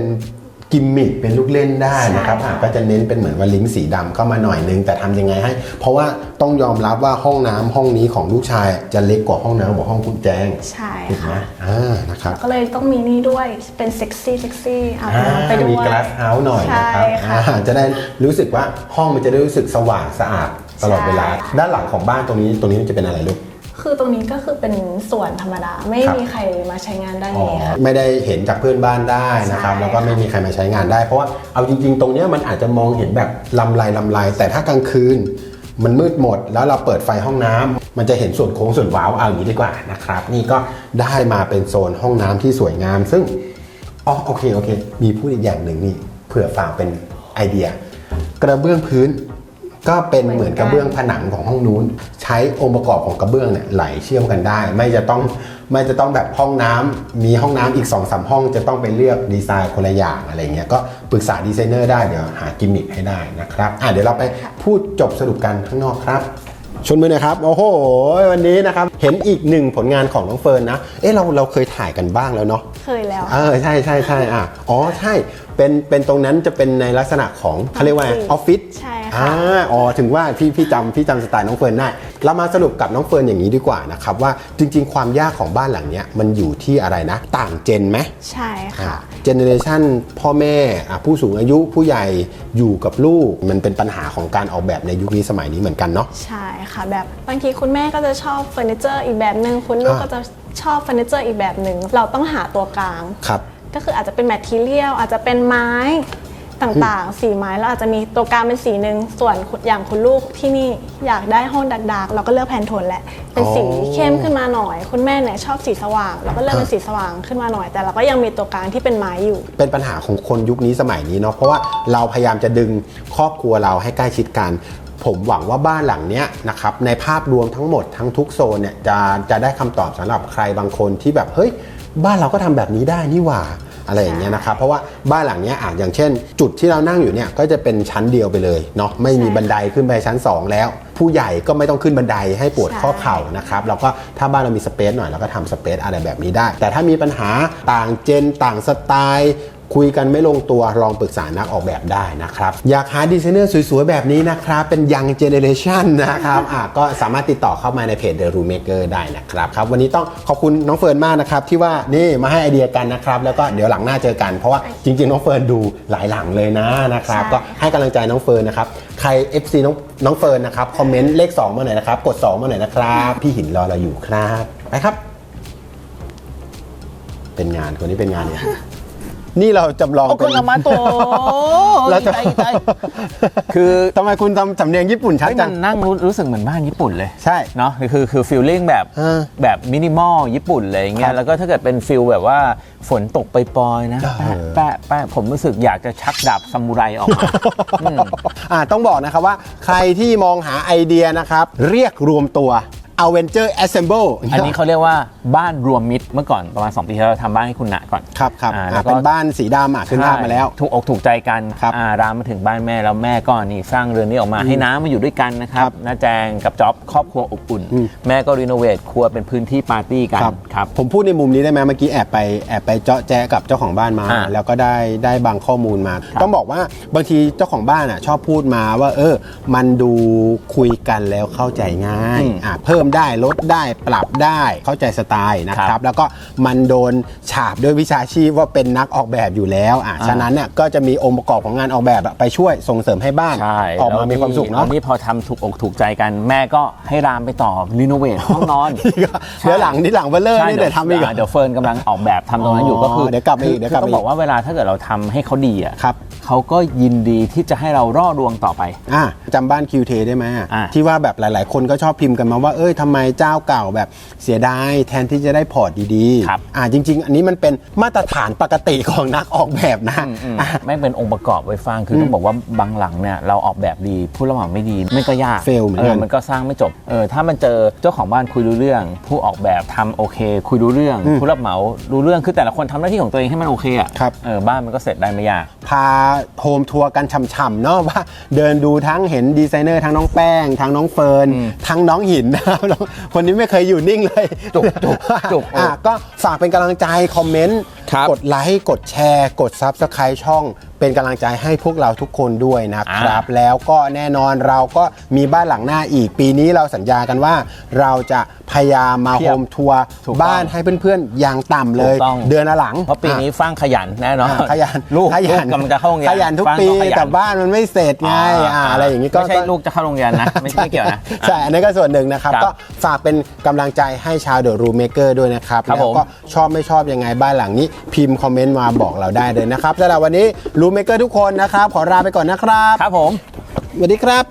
Speaker 1: กิมมิคเป็นลูกเล่นได้นะครับ
Speaker 3: ใช่ค่ะ
Speaker 1: อ่าก็จะเน้นเป็นเหมือนว่าลิงก์สีดำเข้ามาหน่อยนึง แต่ทำยังไงให้ เพราะว่าต้องยอมรับว่าห้องน้ำห้องนี้ของลูกชายจะเล็กกว่าห้องน้ำของห้องคุณแจง
Speaker 3: ใช่
Speaker 1: ถูกไหม
Speaker 3: ค่ะ
Speaker 1: อ่านะครับ
Speaker 3: ก็เลยต้องมีนี่ด้วยเป็นเซ็กซี่เซ็กซี่อาบ
Speaker 1: อ่า
Speaker 3: น้ำไปด้วย
Speaker 1: มีก a าสเฮาส์หน่อยนะครับ
Speaker 3: ใช่ค่ะ
Speaker 1: อ่าจะได้รู้สึกว่าห้องมันจะได้รู้สึกสว่างสะอาดตลอดเวลา
Speaker 3: ใช่
Speaker 1: ด้านหลังของบ้านตรงนี้ตรงนี้มันจะเป็นอะไรลูก
Speaker 3: คือตรงนี้ก็คือเป็นส่วนธรรมดา ไม่
Speaker 1: ครับ
Speaker 3: มีใครมาใช้งานด้าน
Speaker 1: อ๋อ
Speaker 3: นี้ค่ะ
Speaker 1: ไม่ได้เห็นจากเพื่อนบ้านได้นะครับ
Speaker 3: ใช่
Speaker 1: แล้วก็ไม่มีใครมาใช้งานได้ เพราะว่าเอาจริง ๆ ตรงเนี้ยมันอาจจะมองเห็นแบบลำลายลำลาย แต่ถ้ากลางคืน มันมืดหมด แล้วเราเปิดไฟห้องน้ำมันจะเห็นส่วนโค้งส่วนว้าวเอาอย่างนี้ดีกว่านะครับ นี่ก็ได้มาเป็นโซนห้องน้ำที่สวยงาม ซึ่งอ๋อโอเคโอเค มีพูดอีกอย่างหนึ่งนี่เผื่อฝากเป็นไอเดีย กระเบื้องพื้น ก็เป็นเหมือนกระเบื้องผนังของห้องนู้น ใช้องค์ประกอบของกระเบื้องเนี่ยไหลเชื่อมกันได้ ไม่จะต้องไม่จะต้องแบบห้องน้ำมีห้องน้ำอีก2อสห้องจะต้องไปเลือกดีไซน์คนละอย่างอะไรเงี้ยก็ปรึกษาดีไซเนอร์ได้เดี๋ยวหากิมมิคให้ได้นะครับอะเดี๋ยวเราไปพูดจบสรุปกันข้างนอกครับชนมือหนะครับ โอ้โห วันนี้นะครับ เห็นอีกหนึ่งผลงานของน้องเฟิร์นนะ เอ๊ะเราเราเคยถ่ายกันบ้างแล้วเนาะ
Speaker 3: เคยแล้ว
Speaker 1: เออ ใช่ใช่ใช่อะ อ๋อ ใช่ เป็นเป็นตรงนั้นจะเป็นในลักษณะของเขาเรียกว่าไงออฟฟิศ
Speaker 3: ใช่ค่ะ
Speaker 1: อ่าอ๋อถึงว่าพี่พี่จำพี่จำสไตล์น้องเฟิร์นได้เรามาสรุปกับน้องเฟิร์นอย่างนี้ดีกว่านะครับว่าจริง ๆ ความยากของบ้านหลังเนี้ยมันอยู่ที่อะไรนะ ต่างเจนไหม
Speaker 3: ใช่ค่ะ
Speaker 1: เจเนเรชันพ่อแม่อะผู้สูงอายุผู้ใหญ่อยู่กับลูกมันเป็นปัญหาของการออกแบบในยุคนี้สมัยนี้เหมือนกันเนาะ
Speaker 3: ใช่ค่ะแบบบางทีคุณแม่ก็จะชอบเฟอร์นิเจอร์อีกแบบหนึ่งคุณลูก
Speaker 1: อ่า
Speaker 3: ก็จะชอบเฟอร์นิเจอร์อีกแบบหนึ่งเราต้องหาตัวกลาง
Speaker 1: ครับ
Speaker 3: ก็คืออาจจะเป็นแมทเทียลอาจจะเป็นไม้ต่างๆ สีไม้แล้วอาจจะมีตัวกลางเป็นสีหนึ่งส่วนคุณอย่างคุณลูกที่นี่อยากได้ห้องดักๆ เราก็เลือกแพนโทนแหละเป็นสี
Speaker 1: อ๋อ
Speaker 3: เข้มขึ้นมาหน่อย คุณแม่เนี่ยชอบสีสว่าง เราก็เลือกเป็นสีสว่างขึ้นมาหน่อย แต่เราก็ยังมีตัวกลางที่เป็นไม้อยู่
Speaker 1: เป็นปัญหาของคนยุคนี้สมัยนี้เนาะเพราะว่าเราพยายามจะดึงครอบครัวเราให้ใกล้ชิดกันผมหวังว่าบ้านหลังเนี้ยนะครับในภาพรวมทั้งหมดทั้งทุกโซนเนี่ยจะจะได้คำตอบสำหรับใครบางคนที่แบบเฮ้ย บ้านเราก็ทำแบบนี้ได้นี่หว่าอะไรอย่างเงี้ยนะครับเพราะว่าบ้านหลังเนี้ยอะอย่างเช่น จุดที่เรานั่งอยู่เนี่ยก็จะเป็นชั้นเดียวไปเลยเนาะไม่มี
Speaker 3: ใช่
Speaker 1: บันไดขึ้นไปชั้น 2 แล้ว ผู้ใหญ่ก็ไม่ต้องขึ้นบันไดให้ปวดข้อเข่านะครับแล้วก็ถ้าบ้านเรามีสเปซหน่อยเราก็ทำสเปซอะไรแบบนี้ได้ แต่ถ้ามีปัญหาต่างเจนต่างสไตล์ คุยกันไม่ลงตัวลองปรึกษานักออกแบบได้นะครับ อยากหาดีไซเนอร์สวยๆ แบบนี้นะครับ เป็นยังเจเนเรชันนะครับอะก็สามารถติดต่อเข้ามาในเพจ The Room Maker ได้นะครับครับ วันนี้ต้องขอบคุณน้องเฟิร์นมากนะครับ ที่ว่านี่มาให้ไอเดียกันนะครับ แล้วก็เดี๋ยวหลังหน้าเจอกัน เพราะว่าจริงๆ น้องเฟิร์นดูหลายหลังเลยนะนะครับ
Speaker 3: ใช่
Speaker 1: ก็ให้กำลังใจน้องเฟิร์นนะครับใคร FC น้องน้องเฟิร์นนะครับคอมเมนต์เลข 2 มาหน่อยนะครับกด 2 มาหน่อยนะครับพี่หินรอเราอยู่ครับไปครับ เป็นงานคนนี้เป็นงานเนี่ย นี่เราจำลอง
Speaker 4: โอ้
Speaker 1: เป็
Speaker 4: คุณ
Speaker 1: น
Speaker 4: อามาโต
Speaker 1: เราจะ
Speaker 4: ใจใจคือ
Speaker 1: ทำไมคุณทำสำเนียงญี่ปุ่นชัด
Speaker 4: เฮ้ย
Speaker 1: จั
Speaker 4: มั
Speaker 1: ง
Speaker 4: นนั่งรู้รู้สึกเหมือนบ้านญี่ปุ่นเลย
Speaker 1: ใช่
Speaker 4: เนาะคือคือฟีลลิ่งแบบ
Speaker 1: เออ
Speaker 4: แบบมินิมอลญี่ปุ่นเลยอย่างเงี้
Speaker 1: ครั
Speaker 4: ย
Speaker 1: บ
Speaker 4: แล้วก็ถ้าเกิดเป็นฟิลแบบว่าฝนตกไปปลอยๆนะ
Speaker 1: เออ
Speaker 4: แปะแปะแปะผมรู้สึกอยากจะชักดาบซามูไรออกมา
Speaker 1: อ่าต้องบอกนะครับว่าใครที่มองหาไอเดียนะครับ เรียกรวมตัว Avenger Assemble
Speaker 4: อันนี้เขาเรียกว่าบ้านรวมมิตรเมื่อก่อนประมาณ 2 ปีที่แล้วเราทำบ้านให้คุณณก่อน
Speaker 1: ครับครับ
Speaker 4: อ่า
Speaker 1: อ่า
Speaker 4: แล้วก็
Speaker 1: เป็นบ้านสีดำอะขึ้นภาพมาแล้ว
Speaker 4: ใช่ถูกอกถูกใจกัน
Speaker 1: ครับ
Speaker 4: อ่ารามมาถึงบ้านแม่แล้วแม่ก็นี่สร้างเรือนนี้ออกมาให้น้ามาอยู่ด้วยกันนะครั
Speaker 1: ครับบ
Speaker 4: น้าแจงกับจ๊อบครอบครัวอบอุ่น
Speaker 1: อืม
Speaker 4: แม่ก็รีโนเวทครัวเป็นพื้นที่ปาร์ตี้กันครับ
Speaker 1: ผมพูดในมุมนี้ได้ไหมเมื่อกี้แอบไปแอบไปเจาะแจ๊กับเจ้าของบ้านมา
Speaker 4: อ่า
Speaker 1: แล้วก็ได้ได้บางข้อมูลมา
Speaker 4: ครับ
Speaker 1: ต้องบอกว่าบางทีเจ้าของบ้านอะชอบพูดมาว่า เออมันดูคุยกันแล้วเข้าใจง่ายอะเพิ่มได้ลดได้ปรับได้เข้าใจสไตล์นะค
Speaker 4: ครั
Speaker 1: รับ
Speaker 4: บ
Speaker 1: แล้วก็มันโดนฉาบด้วยวิชาชีพว่าเป็นนักออกแบบอยู่แล้วอะ
Speaker 4: อ่า
Speaker 1: ฉะนั้นเนี่ยก็จะมีองค์ประกอบของงานออกแบบอะไปช่วยส่งเสริมให้บ้าน
Speaker 4: ใช่
Speaker 1: ออกมามีความสุขเนาะ
Speaker 4: แล้วนี่พอทำถูกอกถูกใจกันแม่ก็ให้รามไปต่อรีโนเวทห้องนอน
Speaker 1: เดี๋ยวหลังนี่หลังเบลเลอร์
Speaker 4: ใช่
Speaker 1: นี่เดี๋ยวทำอีกเหรอ
Speaker 4: เดี๋ยวเฟิร์นกำลังออกแบบทำตรงนั้นอยู่
Speaker 1: อ๋อ
Speaker 4: ก็คือ
Speaker 1: เดี๋ยวกลับมาอีก
Speaker 4: คื
Speaker 1: เดี๋ยวกลับ
Speaker 4: ต้อง
Speaker 1: มาอีก
Speaker 4: บอกว่าเวลาถ้าเกิดเราทำให้เขาดีอะ
Speaker 1: ครับ
Speaker 4: เขาก็ยินดีที่จะให้เราร่อดวงต่อไป
Speaker 1: อะจำบ้านคิวเทได้ไหมอะ
Speaker 4: อะ
Speaker 1: ที่ว่าแบบหลาย ๆ คนก็ชอบพิมพ์กันมาว่า เอ้ยทำไมเจ้าเก่าแบบเสียดายแทนที่จะได้พอร์ตดี
Speaker 4: ครับ
Speaker 1: ๆอะจริง ๆ อันนี้มันเป็นมาตรฐานปกติของนักออกแบบนะ
Speaker 4: อืม
Speaker 1: อะ
Speaker 4: ไม่เป็นองค์ประกอบไว้ฟังคือต้องบอกว่าบางหลังเนี่ยเราออกแบบดีผู้รับเหมาไม่ดีไม่ก็ยาก
Speaker 1: Fail เหมือนกัน
Speaker 4: มันก็สร้างไม่จบเออถ้ามันเจอเจ้าของบ้านคุยรู้เรื่อง ผู้ออกแบบทำโอเค คุยรู้เรื่อง ผู้รับเหมารู้เรื่องคือแต่ละคนทำหน้าที่ของตัวเองให้มันโอเคอะ
Speaker 1: ครับ
Speaker 4: เออบ้านมันก็เสร็จได้ไม่ยาก
Speaker 1: พาโฮมทัวร์กันฉ่ำๆเนาะว่าเดินดูทั้งเห็นดีไซเนอร์ทั้งน้องแป้ง ทั้งน้องเฟิร์นทั้งน้องหินนะครับแล้วคนนี้ไม่เคยอยู่นิ่งเลย
Speaker 4: จุกจุกจุก
Speaker 1: อะก็ฝากเป็นกำลังใจคอมเมนต์
Speaker 4: ครับ
Speaker 1: กดไลค์กดแชร์ กด Subscribe ช่องเป็นกำลังใจให้พวกเราทุกคนด้วยนะครับ แล้วก็แน่นอนเราก็มีบ้านหลังหน้าอีก ปีนี้เราสัญญากันว่า เราจะพยายามมา
Speaker 4: เพี
Speaker 1: โฮ
Speaker 4: ยบ
Speaker 1: มทัวร์
Speaker 4: ถูกต้อง
Speaker 1: บ้านให้เพื่อนๆอย่างต่ำเลย
Speaker 4: ถูกต้อง
Speaker 1: เดือนละหลัง
Speaker 4: เพราะปีนี้ฟังขยันแน่นอน
Speaker 1: อ่าขยัน
Speaker 4: ลูก
Speaker 1: ขยัน
Speaker 4: ลูกกำลังจะเข้าโรงเรียน
Speaker 1: ขยันทุก
Speaker 4: ฟัง
Speaker 1: ปี
Speaker 4: ขยัน
Speaker 1: แต่บ้านมันไม่เสร็จไงอ่าอะไรอย่างนี้ก็
Speaker 4: ไม่ใช่
Speaker 1: ก็
Speaker 4: ลูกจะเข้าโรงเรียนนะ ไม่ใช่ไม่เกี่ยวนะ
Speaker 1: ใช่ อันนี้ก็ส่วนหนึ่งนะครับ
Speaker 4: ครับ
Speaker 1: ก็ฝากเป็นกำลังใจให้ชาวเดอะรูเมเกอร์ด้วยนะครับ
Speaker 4: ครับ
Speaker 1: แล้ว
Speaker 4: ผม
Speaker 1: ก็ชอบไม่ชอบยังไงบ้านหลังนี้ พิมพ์คอมเมนต์มาบอกเราได้เลยนะครับสำหรับวันนี้รูเมเกอร์ทุกคนนะครับ ขอลาไปก่อนนะครับ
Speaker 4: ครับผม
Speaker 1: สวัสดีครับ